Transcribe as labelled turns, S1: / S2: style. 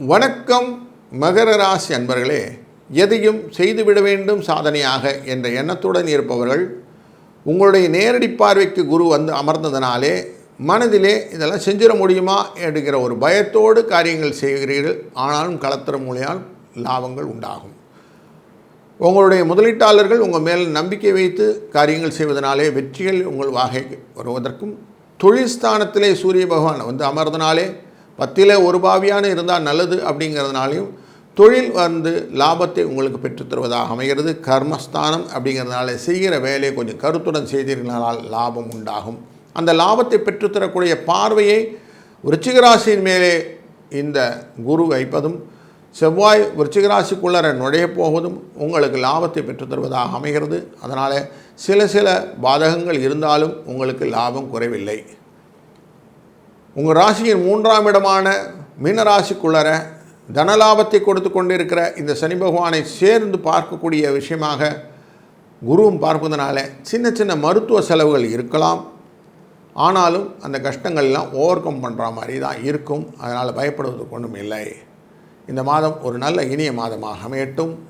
S1: வணக்கம் மகர ராசி அன்பர்களே. எதையும் செய்துவிட வேண்டும் சாதனையாக என்ற எண்ணத்துடன் இருப்பவர்கள் உங்களுடைய நேரடி பார்வைக்கு குரு வந்து அமர்ந்ததனாலே மனதிலே இதெல்லாம் செஞ்சிட முடியுமா என்கிற ஒரு பயத்தோடு காரியங்கள் செய்கிறீர்கள். ஆனாலும் களத்திற மூலையால் லாபங்கள் உண்டாகும். உங்களுடைய முதலீட்டாளர்கள் உங்கள் மேல் நம்பிக்கை வைத்து காரியங்கள் செய்வதனாலே வெற்றிகள் உங்கள் வாகை வருவதற்கும் தொழில் ஸ்தானத்திலே சூரிய பகவான் வந்து அமர்ந்தனாலே பத்திலே ஒரு பாவியான இருந்தால் நல்லது அப்படிங்கிறதுனாலையும் தொழில் வந்து லாபத்தை உங்களுக்கு பெற்றுத்தருவதாக அமைகிறது. கர்மஸ்தானம் அப்படிங்கிறதுனால செய்கிற வேலையை கொஞ்சம் கருத்துடன் செய்தீர்களால் லாபம் உண்டாகும். அந்த லாபத்தை பெற்றுத்தரக்கூடிய பார்வையை விருச்சிகராசியின் மேலே இந்த குரு வைப்பதும் செவ்வாய் விருச்சிகராசிக்குள்ளர நுழைய போவதும் உங்களுக்கு லாபத்தை பெற்றுத்தருவதாக அமைகிறது. அதனால் சில சில பாதகங்கள் இருந்தாலும் உங்களுக்கு லாபம் குறைவில்லை. உங்கள் ராசியின் மூன்றாம் இடமான மீனராசிக்குள்ளர தனலாபத்தை கொடுத்து கொண்டிருக்கிற இந்த சனி பகவானை சேர்ந்து பார்க்கக்கூடிய விஷயமாக குருவும் பார்ப்பதனால சின்ன சின்ன மருத்துவ செலவுகள் இருக்கலாம். ஆனாலும் அந்த கஷ்டங்கள்லாம் ஓவர் கம் பண்ணுற மாதிரி தான் இருக்கும். அதனால் பயப்படுவதற்கு ஒன்றும் இல்லை இந்த மாதம் ஒரு நல்ல இனிய மாதமாக அமையட்டும்.